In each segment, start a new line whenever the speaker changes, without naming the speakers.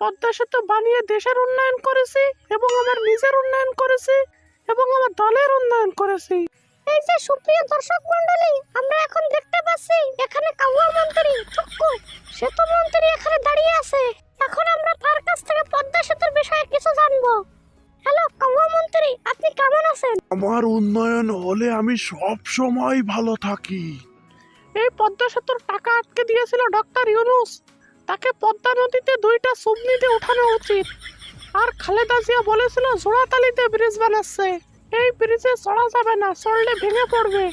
পদ্মা সেতু বানিয়ে দেশের উন্নয়ন করেছি এবং আমার নিজের উন্নয়ন করেছি এবং আমার দলের উন্নয়ন করেছি।
এই যে সুপ্রিয় দর্শক মণ্ডলী আমরা এখন দেখতে পাচ্ছি এখানে কাউয়া মন্ত্রী থুক্কু সেতু মন্ত্রী এখানে দাঁড়িয়ে আছে। এখন আমরা তার কাছ থেকে পদ্মা সেতুর বিষয়ে কিছু জানব। হ্যালো কাউয়া মন্ত্রী আপনি কেমন আছেন?
আমার উন্নয়ন হলে আমি সব সময় ভালো থাকি।
এই পদ্মা সেতুর টাকা আটকে দিয়েছিল ডক্টর ইউনুস। তাকে পদ্মা নদীতে দুইটা সুবনিতে উঠানো উচিত। আর খালেদা জিয়া বলেছিল, জোড়াতালিতে ব্রিজ বানাচ্ছে। এই ব্রিজে চড়া যাবে না, চড়লে ভেঙে পড়বে।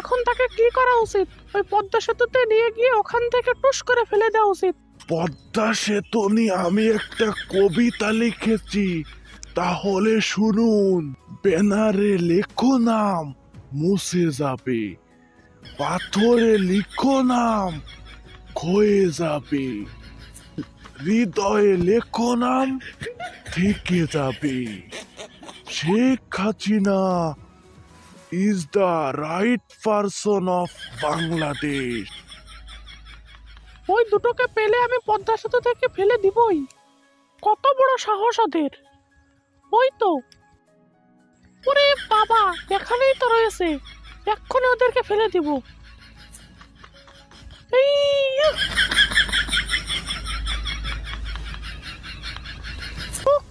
এখন তাকে কি করা উচিত? ওই পদ্মা সেতুতে নিয়ে গিয়ে ওখান থেকে টুস করে ফেলে দেওয়া উচিত।
পদ্মা সেতু নিয়ে আমি একটা কবিতা লিখেছি তাহলে শুনুন, ব্যানারে লেখো নাম, মুছে যাবে। পাথরে লিখো নাম ক্ষয়ে যাবে? হৃদয়ে লেখো নাম, থেকে যাবে। Sheikh Hasina is the right person of Bangladesh
ওই দুটোকে পেলে আমি পদ্মা সেতু থেকে ফেলে দিবই। কত বড় সাহস ওদের। ওই তো। ওরে বাবা, এখানেই তো রয়েছে। এক্ষুনি ওদেরকে ফেলে দিব। এই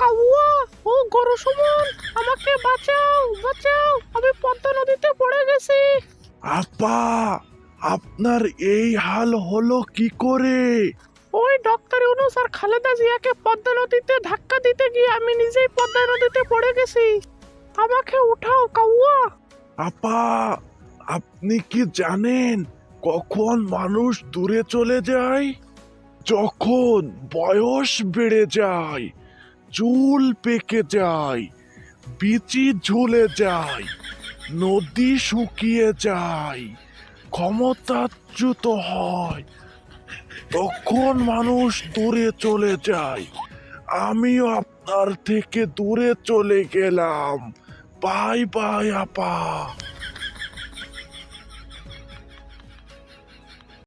কাউয়া ও গরু সুমন আমাকে বাঁচাও বাঁচাও আমি পদ্মা নদীতে পড়ে গেছি।
আপা আপনার এই হাল হলো কি করে?
ওই ডক্টর ইউনুস আর খালেদা জিয়াকে পদ্মা নদীতে ধাক্কা দিতে গিয়ে আমি নিজেই পদ্মা নদীতে পড়ে গেছি। আমাকে উঠাও কাউয়া।
আপা আপনি কি জানেন? কখন মানুষ দূরে চলে যায়? যখন বয়স বেড়ে যায়, চুল পেকে যায়, বিচি ঝুলে যায়, নদী শুকিয়ে যায় ক্ষমতাচ্যুত হয়, তখন মানুষ দূরে চলে যায়। আমিও আপনার থেকে দূরে চলে গেলাম। বাই বাই, আপা।